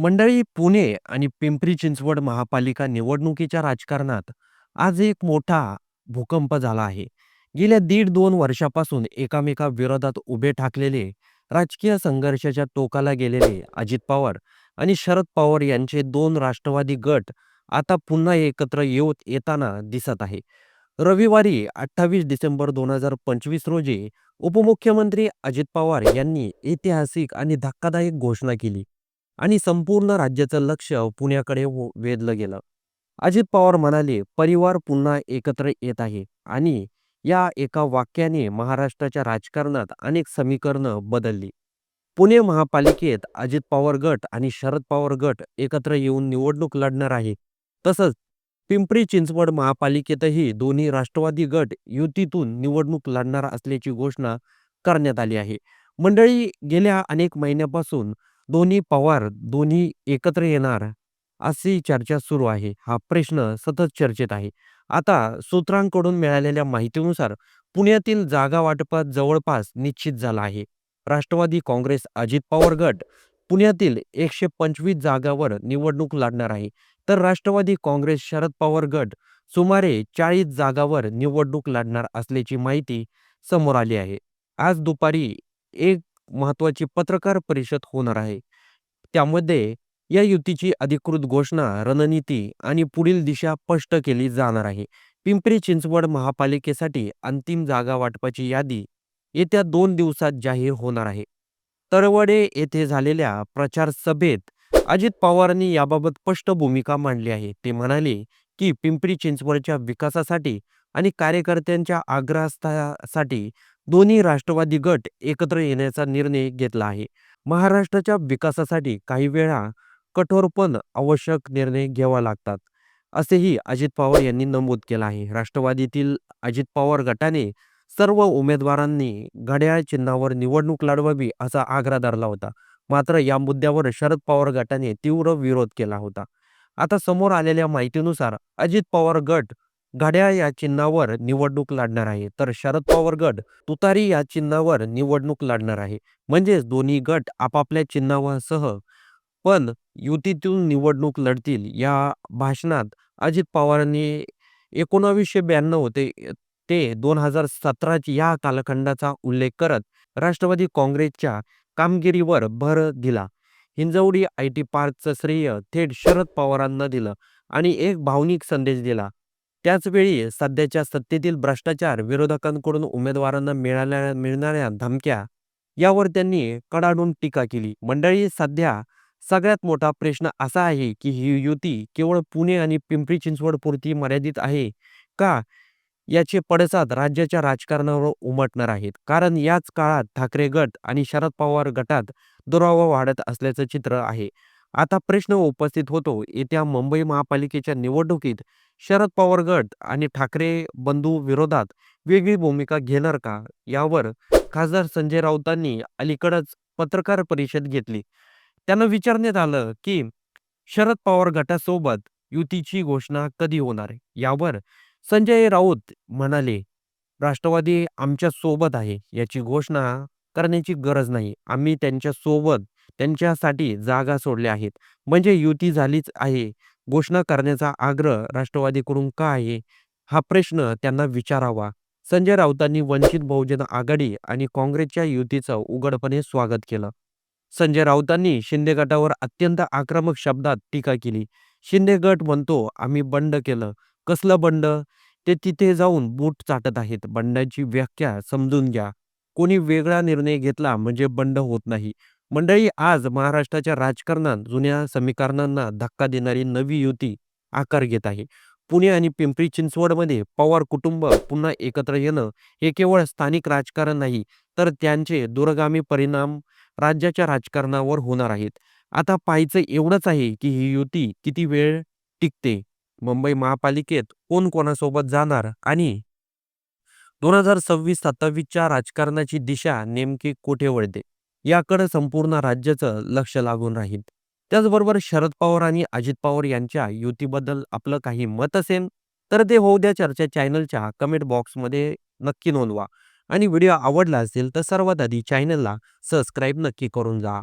मंडळी पुणे आणि पिंपरी चिंचवड महापालिका निवडणुकीच्या राजकारणात आज एक मोठा भूकंप झाला आहे. गेल्या दीड दोन वर्षापासून एकामेकाविरोधात उभे ठाकलेले, राजकीय संघर्षाच्या टोकाला गेलेले अजित पवार आणि शरद पवार यांचे दोन राष्ट्रवादी गट आता पुन्हा एकत्र येत येताना दिसत आहे. रविवारी 28 डिसेंबर 2025 रोजी उपमुख्यमंत्री अजित पवार यांनी ऐतिहासिक आणि धक्कादायक घोषणा केली आणि संपूर्ण राज्याचं लक्ष पुण्याकडे वेधलं गेलं. अजित पवार म्हणाले, परिवार पुन्हा एकत्र येत आहे आणि या एका वाक्याने महाराष्ट्राच्या राजकारणात अनेक समीकरणं बदलली. पुणे महापालिकेत अजित पवार गट आणि शरद पवार गट एकत्र येऊन निवडणूक लढणार आहे. तसंच पिंपरी चिंचवड महापालिकेतही दोन्ही राष्ट्रवादी गट युतीतून निवडणूक लढणार असल्याची घोषणा करण्यात आली आहे. मंडळी गेल्या अनेक महिन्यापासून दोन्ही पवार दोन्ही एकत्र येणार अशी चर्चा सुरू आहे. हा प्रश्न सतत चर्चेत आहे. आता सूत्रांकडून मिळालेल्या माहितीनुसार पुण्यातील जागा वाटपात जवळपास निश्चित झाला आहे. राष्ट्रवादी काँग्रेस अजित पवार गट पुण्यातील एकशे पंचवीस जागावर निवडणूक लढणार आहे. तर राष्ट्रवादी काँग्रेस शरद पवार गट सुमारे चाळीस जागावर निवडणूक लढणार असल्याची माहिती समोर आली आहे. आज दुपारी एक महत्त्वाची पत्रकार परिषद होणार आहे. त्यामध्ये या युतीची अधिकृत घोषणा, रणनीती आणि पुढील दिशा स्पष्ट केली जाणार आहे. पिंपरी चिंचवड महापालिकेसाठी अंतिम जागा वाटपाची यादी येत्या दोन दिवसात जाहीर होणार आहे. तरवडे येथे झालेल्या प्रचार सभेत अजित पवारांनी याबाबत स्पष्ट भूमिका मांडली आहे. ते म्हणाले की पिंपरी चिंचवडच्या विकासासाठी आणि कार्यकर्त्यांच्या आग्रहासाठी दोन्ही राष्ट्रवादी गट एकत्र येण्याचा निर्णय घेतला आहे. महाराष्ट्राच्या विकासासाठी काही वेळा कठोर पण आवश्यक निर्णय घ्यावा लागतात, असेही अजित पवार यांनी नमूद केलं आहे. राष्ट्रवादीतील अजित पवार गटाने सर्व उमेदवारांनी घड्याळ चिन्हावर निवडणूक लढवावी असा आग्रह धरला होता. मात्र या मुद्द्यावर शरद पवार गटाने तीव्र विरोध केला होता. आता समोर आलेल्या माहितीनुसार अजित पवार गट घड्याळ या चिन्हावर निवडणूक लढणार आहे, तर शरद पवार गट तुतारी या चिन्हावर निवडणूक लढणार आहे. म्हणजेच दोन्ही गट आपापल्या चिन्हासह पण युतीतून निवडणूक लढतील. या भाषणात अजित पवारांनी 1992 ते ते 2017 या कालखंडाचा उल्लेख करत राष्ट्रवादी काँग्रेसच्या कामगिरीवर भर दिला. हिंजवडी आय टी पार्कचं श्रेय थेट शरद पवारांना दिलं आणि एक भावनिक संदेश दिला. त्याचवेळी सध्याच्या सत्तेतील भ्रष्टाचार, विरोधकांकडून उमेदवारांना मिळाल्या मिळणाऱ्या धमक्या यावर त्यांनी कडाडून टीका केली. मंडळी सध्या सगळ्यात मोठा प्रश्न असा आहे की ही युती केवळ पुणे आणि पिंपरी चिंचवड पुरती मर्यादित आहे का? याचे पडसाद राज्याच्या राजकारणावर उमटणार आहेत. कारण याच काळात ठाकरे गट आणि शरद पवार गटात दुरावा वाढत असल्याचं चित्र आहे. आता प्रश्न उपस्थित होतो, येत्या मुंबई महापालिकेच्या निवडणुकीत शरद पवार गट आणि ठाकरे बंधू विरोधात वेगळी भूमिका घेणार का? यावर खासदार संजय राऊतांनी अलीकडेच पत्रकार परिषद घेतली. त्यांना विचारण्यात आलं की शरद पवार गटासोबत युतीची घोषणा कधी होणार? यावर संजय राऊत म्हणाले, राष्ट्रवादी आमच्यासोबत आहे. याची घोषणा करण्याची गरज नाही. आम्ही त्यांच्यासोबत त्यांच्यासाठी जागा सोडल्या आहेत. म्हणजे युती झालीच आहे. घोषणा करण्याचा आग्रह राष्ट्रवादीकडून का आहे? हा प्रश्न त्यांना विचारावा. संजय राऊतांनी वंचित बहुजन आघाडी आणि काँग्रेसच्या युतीचं उघडपणे स्वागत केलं. संजय राऊतांनी शिंदे गटावर अत्यंत आक्रमक शब्दात टीका केली. शिंदे गट म्हणतो आम्ही बंड केलं. कसलं बंड? ते तिथे जाऊन बूट चाटत आहेत. बंडाची व्याख्या समजून घ्या. कोणी वेगळा निर्णय घेतला म्हणजे बंड होत नाही. मंडळी आज महाराष्ट्राच्या राजकारणात जुन्या समीकरणांना धक्का देणारी नवी युती आकार घेत आहे. पुणे आणि पिंपरी चिंचवडमध्ये पवार कुटुंब पुन्हा एकत्र येणं हे केवळ स्थानिक राजकारण नाही, तर त्यांचे दूरगामी परिणाम राज्याच्या राजकारणावर होणार आहेत. आता पाहायचं एवढंच आहे की ही युती किती वेळ टिकते. मुंबई महापालिकेत कोण कोणासोबत जाणार आणि दोन हजार सव्वीस सत्तावीसच्या राजकारणाची दिशा नेमकी कुठे वळते, याकडे संपूर्ण राज्याचं लक्ष लागून राहील. त्याचबरोबर शरद पवार आणि अजित पवार यांच्या युतीबद्दल आपलं काही मत असेल, तर ते होऊ द्या चर्चा चॅनलच्या कमेंट बॉक्समध्ये नक्की नोंदवा. आणि व्हिडिओ आवडला असेल तर सर्वात आधी चॅनलला सबस्क्राईब नक्की करून जा.